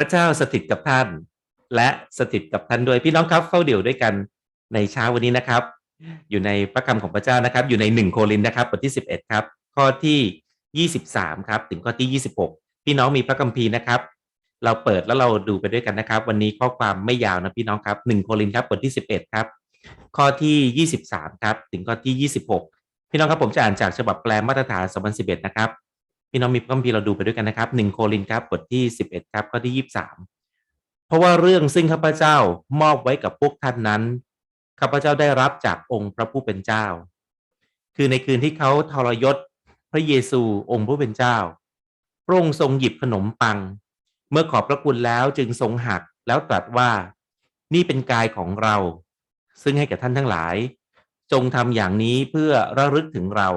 ระเจ้าสถิตกับท่าน และสถิตกับท่านด้วยพี่น้องครับเข้าเดี่ยวด้วยกันในเช้าวันนี้นะครับ อยู่ในพระคำของพระเจ้านะครับ อยู่ในหนึ่งโครินนะครับบทที่สิบเอ็ดครับ ข้อที่ยี่สิบสามครับ ถึงข้อที่ยี่สิบหกพี่น้องมีพระคัมภีร์นะครับ เราเปิดแล้วเราดูไปด้วยกันนะครับ วันนี้ข้อความไม่ยาวนะพี่น้องครับหนึ่งโครินครับบทที่สิบเอ็ดครับ ข้อที่ยี่สิบสามครับ ถึงข้อที่ยี่สิบหกพี่น้องครับผมจะอ่านจากฉบับแปลมาตรฐาน2011นะครับ พี่น้องมีพระคัมภีร์เราดูไปด้วยกันนะครับหนึ่งโครินธ์ครับบทที่สิบเอ็ดครับข้อที่ยี่สิบสามเพราะว่าเรื่องซึ่งข้าพเจ้ามอบไว้กับพวกท่านนั้นข้าพเจ้าได้รับจากองค์พระผู้เป็นเจ้า คือในคืนที่เขาทรยศพระเยซูองค์ผู้เป็นเจ้าพระองค์ทรงหยิบขนมปัง เมื่อขอบพระคุณแล้วจึงทรงหักแล้วตรัสว่า นี่เป็นกายของเรา ซึ่งให้แก่ท่านทั้งหลาย จงทำอย่างนี้เพื่อระลึกถึงเรา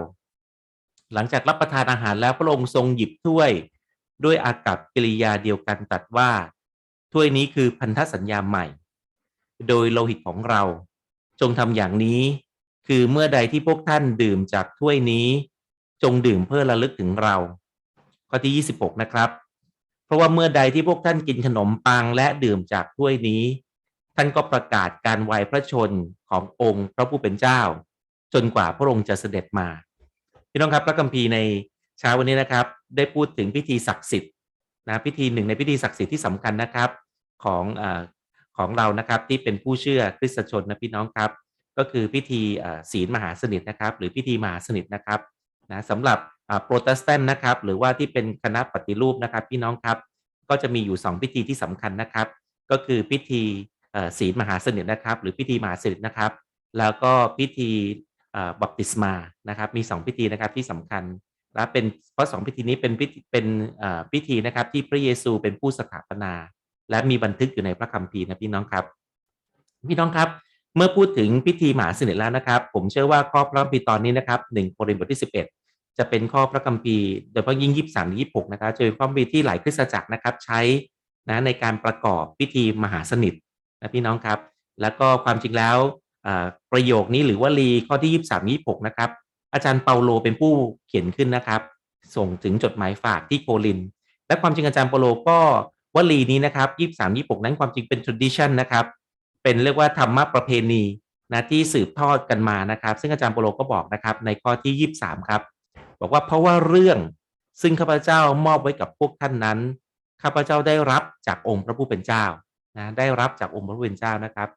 หลังจากรับประทานอาหารแล้วพระองค์ทรงหยิบถ้วย ด้วยอากับกิริยาเดียวกันตรัสว่า ถ้วยนี้คือพันธสัญญาใหม่ โดยโลหิตของเรา จงทำอย่างนี้ คือเมื่อใดที่พวกท่านดื่มจากถ้วยนี้ จงดื่มเพื่อระลึกถึงเรา ข้อที่ 26 นะครับ เพราะว่าเมื่อใดที่พวกท่านกินขนมปังและดื่มจากถ้วยนี้ ท่านก็ประกาศการไว้พระชนขององค์พระผู้เป็นเจ้า จนกว่าพระองค์จะเสด็จมา พี่น้องครับพระคัมภีร์ในเช้าวันนี้นะครับ ได้พูดถึงพิธีศักดิ์สิทธิ์นะพิธีหนึ่งในพิธีศักดิ์สิทธิ์ที่สำคัญนะครับของอของเรานะครับที่เป็นผู้เชื่อคริสตชนนะพี่น้องครับ ก็คือพิธีศีลมหาสนิทนะครับ หรือพิธีมหาสนิทนะครับนะสำหรับโปรเตสแตนต์นะครับ หรือว่าที่เป็นคณะปฏิรูปนะครับ พี่น้องครับ ก็จะมีอยู่ 2 พิธีที่สำคัญนะครับ ก็คือพิธีศีลมหาสนิทนะครับ หรือพิธีมหาสนิทนะครับ แล้วก็พิธี บัพติศมานะครับมี 2 พิธีนะครับที่สำคัญและเป็นเพราะสองพิธีนี้เป็นพิธีเป็นพิธีนะครับที่พระเยซูเป็นผู้สถาปนา และมีบันทึกอยู่ในพระคัมภีร์นะพี่น้องครับพี่น้องครับเมื่อพูดถึงพิธีมหาสนิทแล้วนะครับ ผมเชื่อว่าข้อพระคัมภีร์ตอนนี้นะครับหนึ่งโครินธ์บทที่ 11 จะเป็นข้อพระคัมภีร์โดยเฉพาะยิ่งยี่สามยี่หกนะครับจะเป็นข้อพระคัมภีร์ที่หลายคริสตจักรนะครับใช้นะในการประกอบพิธีมหาสนิทนะพี่น้องครับ แล้วก็ความจริงแล้ว ประโยคนี้หรือว่าลีข้อที่ยี่สามยี่หกนะครับ อาจารย์เปาโลเป็นผู้เขียนขึ้นนะครับ ส่งถึงจดหมายฝากที่โคลิน และความจริงอาจารย์เปาโลก็วลีนี้นะครับยี่สามยี่หกนั้นความจริงเป็น tradition นะครับ เป็นเรียกว่าธรรมะประเพณีนะที่สืบทอดกันมานะครับ ซึ่งอาจารย์เปาโลก็บอกนะครับในข้อที่ยี่สามครับ บอกว่าเพราะว่าเรื่องซึ่งข้าพเจ้ามอบไว้กับพวกท่านนั้นข้าพเจ้าได้รับจากองค์พระผู้เป็นเจ้านะได้รับจากองค์พระผู้เป็นเจ้านะครับ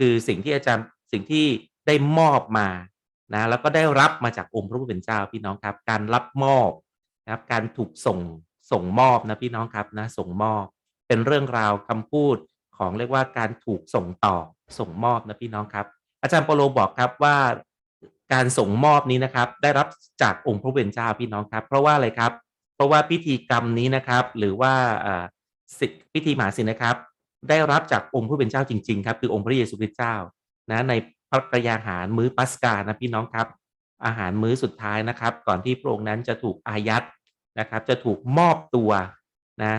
คือสิ่งที่อาจารย์สิ่งที่ได้มอบมานะแล้วก็ได้รับมาจากองค์พระผู้เป็นเจ้าพี่น้องครับ การรับมอบนะครับการถูกส่งส่งมอบนะพี่น้องครับนะส่งมอบเป็นเรื่องราวคำพูดของเรียกว่าการถูกส่งต่อส่งมอบนะพี่น้องครับ อาจารย์เปโลบอกครับว่าการส่งมอบนี้นะครับ ได้รับจากองค์พระผู้เป็นเจ้าพี่น้องครับ เพราะว่าอะไรครับ เพราะว่าพิธีกรรมนี้นะครับ หรือว่าพิธีมหาสินนะครับ ได้รับจากองค์ผู้เป็นเจ้าจริง ๆ ครับ คือองค์พระเยซูคริสต์เจ้านะในพระกรยาหารมื้อปัสกานะพี่น้องครับ อาหารมื้อสุดท้ายนะครับ ก่อนที่พระองค์นั้นจะถูกอายัดนะครับ จะถูกมอบตัวนะ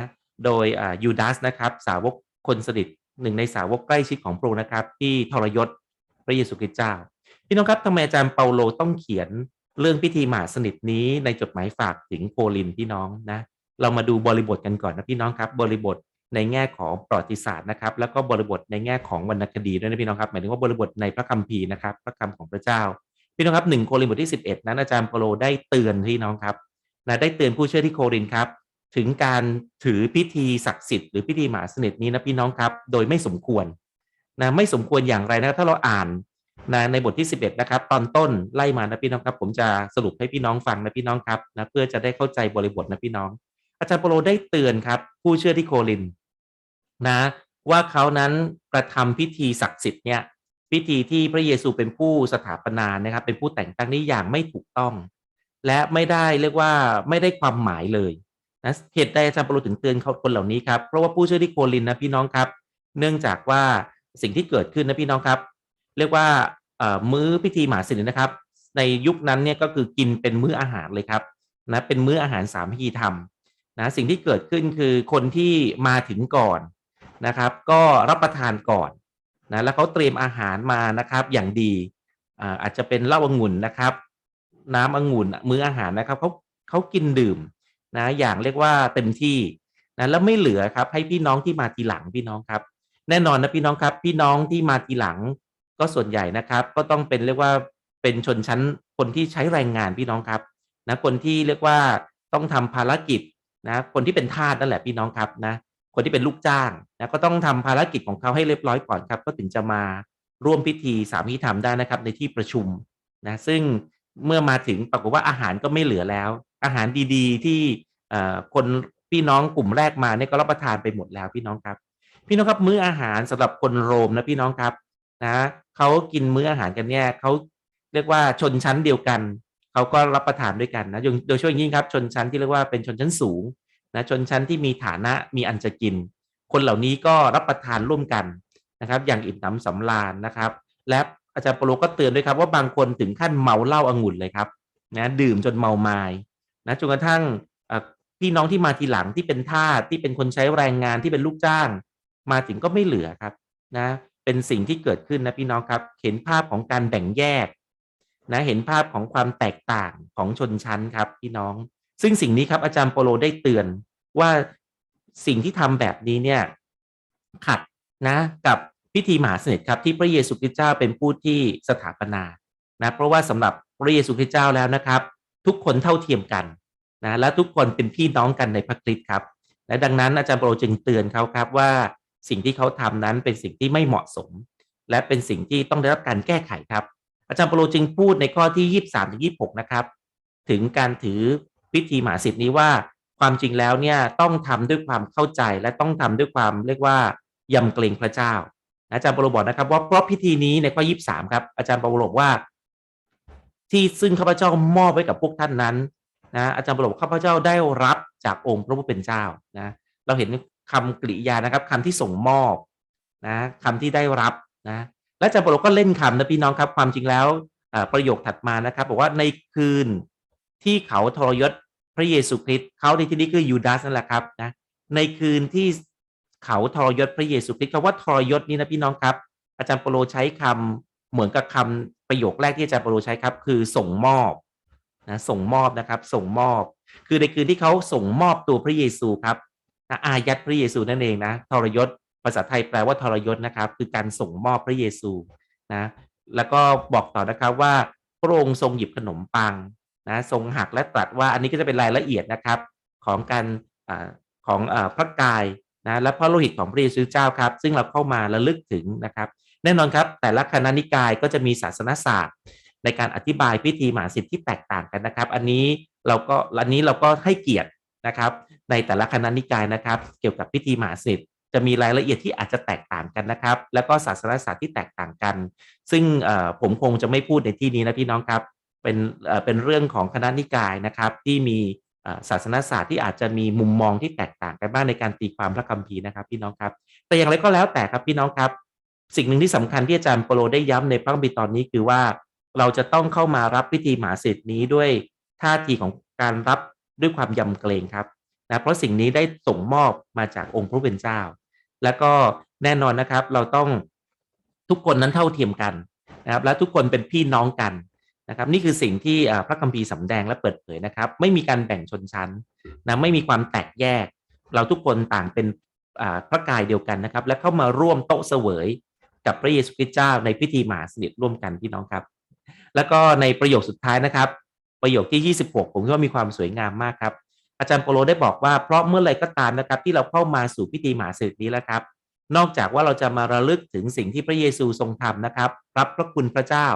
โดยยูดาสนะครับสาวกคนสนิทหนึ่งในสาวกใกล้ชิดของพระองค์นะครับ ที่ทรยศพระเยซูคริสต์เจ้า พี่น้องครับทำไมอาจารย์เปาโลต้องเขียนเรื่องพิธีหมาสนิทนี้ในจดหมายฝากถึงโคลินพี่น้องนะเรามาดูบริบทกันก่อนนะพี่น้องครับ บริบท ในแง่ของประวัติศาสตร์นะครับ แล้วก็บริบทในแง่ของวรรณคดีด้วยนะพี่น้องครับหมายถึงว่าบริบทในพระคัมภีร์นะครับ พระคำของพระเจ้า พี่น้องครับหนึ่งโครินธ์บทที่ 11 นั้นอาจารย์เปโลได้เตือนพี่น้องครับนะได้เตือนผู้เชื่อที่โครินธ์ครับ ถึงการถือพิธีศักดิ์สิทธิ์หรือพิธีหมาสนิทนี้นะพี่น้องครับ โดยไม่สมควรนะไม่สมควรอย่างไรนะถ้าเราอ่านนะในบทที่ 11 นะครับ ตอนต้นไล่มานะพี่น้องครับ ผมจะสรุปให้พี่น้องฟังนะพี่น้องครับนะเพื่อจะได้เข้าใจบริบทนะพี่น้อง อาจารย์เปโลได้เตือนครับ ผู้เชื่อที่โคลิน นะว่าเขานั้นกระทำพิธีศักดิ์สิทธิ์เนี่ยพิธีที่พระเยซูเป็นผู้สถาปนานะครับ เป็นผู้แต่งตั้งนี้อย่างไม่ถูกต้อง และไม่ได้เรียกว่าไม่ได้ความหมายเลยนะเหตุใดอาจารย์ปโลถึงเตือนเขาคนเหล่านี้ครับเพราะว่าผู้เชื่อที่โคลินนะพี่น้องครับ เนื่องจากว่าสิ่งที่เกิดขึ้นนะพี่น้องครับ เรียกว่ามื้อพิธีหมาสินนะครับ ในยุคนั้นเนี่ยก็คือกินเป็นมื้ออาหารเลยครับนะเป็นมื้ออาหารสามพิธีธรรมนะสิ่งที่เกิดขึ้นคือคนที่มาถึงก่อน นะครับ ก็รับประทานก่อนนะแล้วเขาเตรียมอาหารมานะครับอย่างดีอาจจะเป็นเหล้าองุ่นนะครับ น้ำองุ่นมื้ออาหารนะครับเขาเขากินดื่มนะอย่างเรียกว่าเต็มที่นะแล้วไม่เหลือครับให้พี่น้องที่มาทีหลังพี่น้องครับ แน่นอนนะพี่น้องครับ พี่น้องที่มาทีหลังก็ส่วนใหญ่นะครับ ก็ต้องเป็นเรียกว่าเป็นชนชั้นคนที่ใช้แรงงานพี่น้องครับนะคนที่เรียกว่าต้องทำภารกิจนะคนที่เป็นทาสนั่นแหละพี่น้องครับนะ คนที่เป็นลูกจ้างนะก็ต้องทำภารกิจของเขาให้เรียบร้อยก่อนครับ ก็ถึงจะมาร่วมพิธีสามพิธีธรรมได้นะครับ ในที่ประชุมนะซึ่งเมื่อมาถึงปรากฏว่าอาหารก็ไม่เหลือแล้ว อาหารดีๆ ที่เอ่อคนพี่น้องกลุ่มแรกมาเนี่ยก็รับประทานไปหมดแล้วพี่น้องครับ พี่น้องครับมื้ออาหารสำหรับคนโรมนะพี่น้องครับนะเขากินมื้ออาหารกันเนี่ยเขาเรียกว่าชนชั้นเดียวกันเขาก็รับประทานด้วยกันนะโดยโดยเฉพาะอย่างยิ่งครับ ชนชั้นที่เรียกว่าเป็นชนชั้นสูง นะชนชั้นที่มีฐานะมีอันจะกิน คนเหล่านี้ก็รับประทานร่วมกันนะครับ อย่างอิ่มหนำสำราญนะครับ และอาจารย์ปโลก็เตือนด้วยครับว่าบางคนถึงขั้นเมาเหล้าองุ่นเลยครับนะดื่มจนเมาไม้นะจนกระทั่งพี่น้องที่มาทีหลังที่เป็นทาสที่เป็นคนใช้แรงงานที่เป็นลูกจ้าง มาถึงก็ไม่เหลือครับนะเป็นสิ่งที่เกิดขึ้นนะพี่น้องครับเห็นภาพของการแบ่งแยกนะเห็นภาพของความแตกต่างของชนชั้นครับพี่น้อง ซึ่งสิ่งนี้ครับอาจารย์โปโลได้เตือนว่าสิ่งที่ทำแบบนี้เนี่ยขัดนะกับพิธีมหาสนิทครับที่พระเยซูคริสต์เจ้าเป็นผู้ที่สถาปนานะเพราะว่าสำหรับพระเยซูคริสต์เจ้าแล้วนะครับ ทุกคนเท่าเทียมกันนะและทุกคนเป็นพี่น้องกันในพระคริสต์ครับและดังนั้นอาจารย์โปรจึงเตือนเขาครับว่าสิ่งที่เขาทำนั้นเป็นสิ่งที่ไม่เหมาะสม และเป็นสิ่งที่ต้องได้รับการแก้ไขครับ อาจารย์โปรจึงพูดในข้อที่ 23ถึง26 นะครับ ถึงการถือ พิธีมหาสิทธินี้ว่าความจริงแล้วเนี่ยต้องทำด้วยความเข้าใจและต้องทำด้วยความเรียกว่ายำเกรงพระเจ้าอาจารย์ปรบอกนะครับว่าเพราะพิธีนี้ในข้อ 23 ครับ อาจารย์ปรบอกว่า ที่ซึ่งข้าพเจ้ามอบไว้กับพวกท่านนั้นนะอาจารย์บอกข้าพเจ้าได้รับจากองค์พระผู้เป็นเจ้านะเราเห็นคำกริยานะครับคำที่ส่งมอบนะคำที่ได้รับนะและอาจารย์บอกก็เล่นคำนะพี่น้องครับ ความจริงแล้วประโยคถัดมานะครับบอกว่าในคืน ที่เขาทรยศพระเยซูคริสต์เขาในที่นี้คือยูดาสนั่นแหละครับนะในคืนที่เขาทรยศพระเยซูคริสต์คำว่าทรยศนี้นะพี่น้องครับ อาจารย์เปโลใช้คำเหมือนกับคำประโยคแรกที่อาจารย์เปโลใช้ครับ คือส่งมอบนะส่งมอบนะครับ ส่งมอบ คือในคืนที่เขาส่งมอบตัวพระเยซูครับนะอายัดพระเยซูนั่นเองนะทรยศภาษาไทยแปลว่าทรยศนะครับ คือการส่งมอบพระเยซูนะแล้วก็บอกต่อนะครับว่าพระองค์ทรงหยิบขนมปัง นะทรงหักและตรัสว่าอันนี้ก็จะเป็นรายละเอียดนะครับของการอของอพระกายนะและพระโลหิตของพระเยซูเจ้าครับ ซึ่งเราเข้ามาระลึกถึงนะครับ แน่นอนครับ แต่ละคณะนิกายก็จะมีศาสนศาสตร์ ในการอธิบายพิธีมหาสิทธิที่แตกต่างกันนะครับ อันนี้เราก็อันนี้เราก็ให้เกียรตินะครับ ในแต่ละคณะนิกายนะครับ เกี่ยวกับพิธีมหาสิทธิจะมีรายละเอียดที่อาจจะแตกต่างกันนะครับ แล้วก็ศาสนศาสตร์ที่แตกต่างกัน ซึ่งผมคงจะไม่พูดในที่นี้นะพี่น้องครับ เป็นเป็นเรื่องของคณะนิกายนะครับที่มีศาสนศาสตร์ที่อาจจะมีมุมมองที่แตกต่างกันบ้างในการตีความพระคัมภีร์นะครับ พี่น้องครับ แต่อย่างไรก็แล้วแต่ครับพี่น้องครับ สิ่งหนึ่งที่สำคัญที่อาจารย์โปโลได้ย้ำในพระคัมภีร์ตอนนี้คือว่า เราจะต้องเข้ามารับพิธีมหาสิทธินี้ด้วยท่าทีของการรับด้วยความยำเกรงครับนะเพราะสิ่งนี้ได้ส่งมอบมาจากองค์พระผู้เป็นเจ้า แล้วก็แน่นอนนะครับเราต้องทุกคนนั้นเท่าเทียมกันนะครับและทุกคนเป็นพี่น้องกัน นะครับนี่คือสิ่งที่พระคัมภีร์สำแดงและเปิดเผยนะครับ ไม่มีการแบ่งชนชั้นนะไม่มีความแตกแยก เราทุกคนต่างเป็นพระกายเดียวกันนะครับ และเข้ามาร่วมโต๊ะเสวยกับพระเยซูคริสต์เจ้าในพิธีมหาสนิทร่วมกันพี่น้องครับ แล้วก็ในประโยคสุดท้ายนะครับ ประโยคที่ 26 ผมคิดว่ามีความสวยงามมากครับ อาจารย์โปโลได้บอกว่าเพราะเมื่อไรก็ตามนะครับ ที่เราเข้ามาสู่พิธีมหาสนิทนี้แล้วครับ นอกจากว่าเราจะมาระลึกถึงสิ่งที่พระเยซูทรงทำนะครับ รับพระคุณพระเจ้า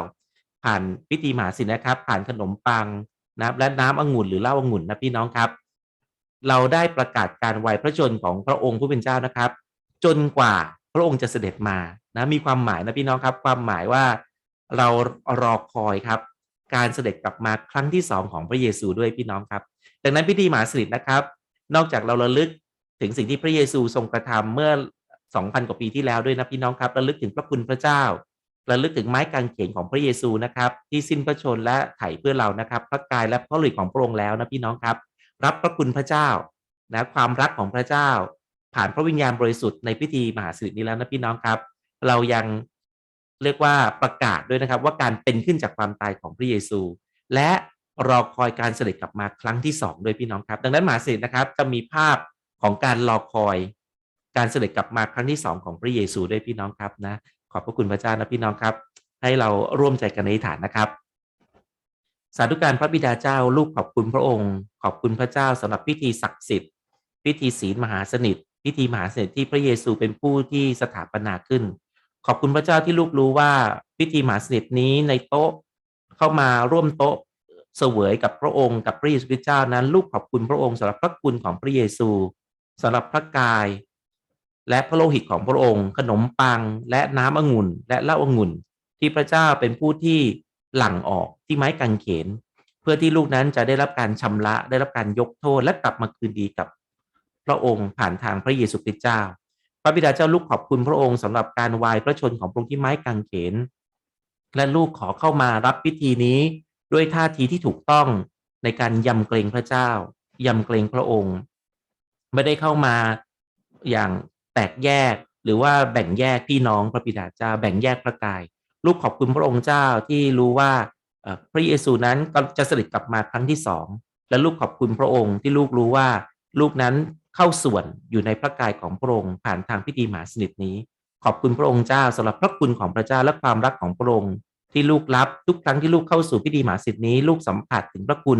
ผ่านพิธีมหาสินนะครับ ผ่านขนมปังนะและน้ำองุ่นหรือเหล้าองุ่นนะพี่น้องครับ เราได้ประกาศการไว้พระชนของพระองค์ผู้เป็นเจ้านะครับ จนกว่าพระองค์จะเสด็จมานะมีความหมายนะพี่น้องครับ ความหมายว่าเรารอคอยครับ การเสด็จกลับมาครั้งที่สองของพระเยซูด้วยพี่น้องครับ ดังนั้นพิธีมหาสนิทนะครับ นอกจากเราระลึกถึงสิ่งที่พระเยซูทรงกระทำเมื่อ 2,000 กว่าปีที่แล้วด้วยนะพี่น้องครับระลึกถึงพระคุณพระเจ้า ระลึกถึงไม้กางเขนของพระเยซูนะครับ ที่สิ้นพระชนและไถ่เพื่อเรานะครับ พระกายและพระฤทธิ์ของพระองค์แล้วนะพี่น้องครับ รับพระคุณพระเจ้านะความรักของพระเจ้า ผ่านพระวิญญาณบริสุทธิ์ในพิธีมหาสิรินี้แล้วนะพี่น้องครับ เรายังเรียกว่าประกาศด้วยนะครับ ว่าการเป็นขึ้นจากความตายของพระเยซู และรอคอยการเสด็จกลับมาครั้งที่2โดยพี่น้องครับ ดังนั้นมหาสิรินะครับ จะมีภาพของการรอคอยการเสด็จกลับมาครั้งที่สองของพระเยซูด้วยพี่น้องครับนะ อบพระคุณพระเจ้านะพี่น้องครับ ให้เราร่วมใจกันในฐานนะครับ สาธุการพระบิดาเจ้าลูกขอบคุณพระองค์ ขอบคุณพระเจ้าสำหรับพิธีศักดิ์สิทธิ์ พิธีศีลมหาสนิท พิธีมหาสนิทที่พระเยซูเป็นผู้ที่สถาปนาขึ้น ขอบคุณพระเจ้าที่ลูกรู้ว่าพิธีมหาสนิทนี้ในโต๊ะเข้ามาร่วมโต๊ะเสวยกับพระองค์กับพระเยซูคริสต์เจ้านั้น ลูกขอบคุณพระองค์สำหรับพระคุณของพระเยซูสำหรับพระกาย และพระโลหิตของพระองค์ ขนมปัง และน้ำองุ่น และเหล้าองุ่น ที่พระเจ้าเป็นผู้ที่หลั่งออกที่ไม้กางเขน เพื่อที่ลูกนั้นจะได้รับการชำระได้รับการยกโทษและกลับมาคืนดีกับพระองค์ผ่านทางพระเยซูคริสต์เจ้า พระบิดาเจ้าลูกขอบคุณพระองค์สำหรับการวายพระชนของพระองค์ที่ไม้กางเขน และลูกขอเข้ามารับพิธีนี้ด้วยท่าทีที่ถูกต้องในการยำเกรงพระเจ้า ยำเกรงพระองค์ ไม่ได้เข้ามาอย่าง แตกแยกหรือว่าแบ่งแยกพี่น้องพระบิดาเจ้า แบ่งแยกพระกาย ลูกขอบคุณพระองค์เจ้าที่รู้ว่าพระเยซูนั้นก็จะเสด็จกลับมาครั้งที่สองและลูกขอบคุณพระองค์ที่ลูกรู้ว่าลูกนั้นเข้าส่วนอยู่ในพระกายของพระองค์ผ่านทางพิธีหมาสนิทนี้ ขอบคุณพระองค์เจ้าสำหรับพระคุณของพระเจ้าและความรักของพระองค์ที่ลูกรับทุกครั้งที่ลูกเข้าสู่พิธีหมาสนิทนี้ลูกสัมผัสถึงพระคุณ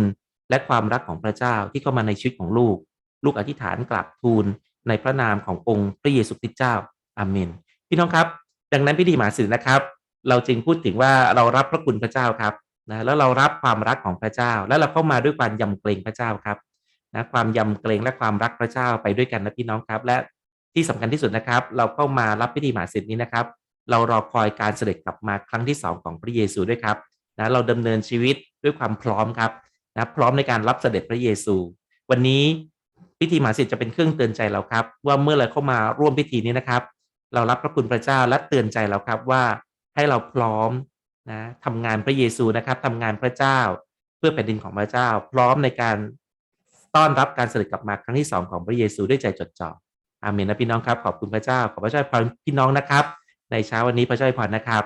และความรักของพระเจ้าที่เข้ามาในชีวิตของลูก ลูกอธิษฐานกราบทูล ในพระนามขององค์พระเยซูคริสต์เจ้าอาเมน พี่น้องครับ ดังนั้นพิธีมหาสนิทนะครับ เราจึงพูดถึงว่าเรารับพระคุณพระเจ้าครับนะแล้วเรารับความรักของพระเจ้า แล้วเราเข้ามาด้วยความยำเกรงพระเจ้าครับนะความยำเกรงและความรักพระเจ้าไปด้วยกันนะพี่น้องครับ และที่สำคัญที่สุดนะครับ เราเข้ามารับพิธีมหาสนิทนี้นะครับ เรารอคอยการเสด็จกลับมาครั้งที่สองของพระเยซูด้วยครับนะเราดำเนินชีวิตด้วยความพร้อมครับนะพร้อมในการรับเสด็จพระเยซู วันนี้ พิธีมหาสนิทจะเป็นเครื่องเตือนใจเราครับ ว่าเมื่อเราเข้ามาร่วมพิธีนี้นะครับ เรารับพระคุณพระเจ้าและเตือนใจเราครับว่าให้เราพร้อมนะทำงานพระเยซูนะครับทำงานพระเจ้าเพื่อแผ่นดินของพระเจ้า พร้อมในการต้อนรับการเสด็จกลับมาครั้งที่สองของพระเยซูด้วยใจจดจ่ออาเมนนะพี่น้องครับขอบคุณพระเจ้าขอพระเจ้าพรพี่น้องนะครับ ในเช้าวันนี้พระเจ้าพรนะครับ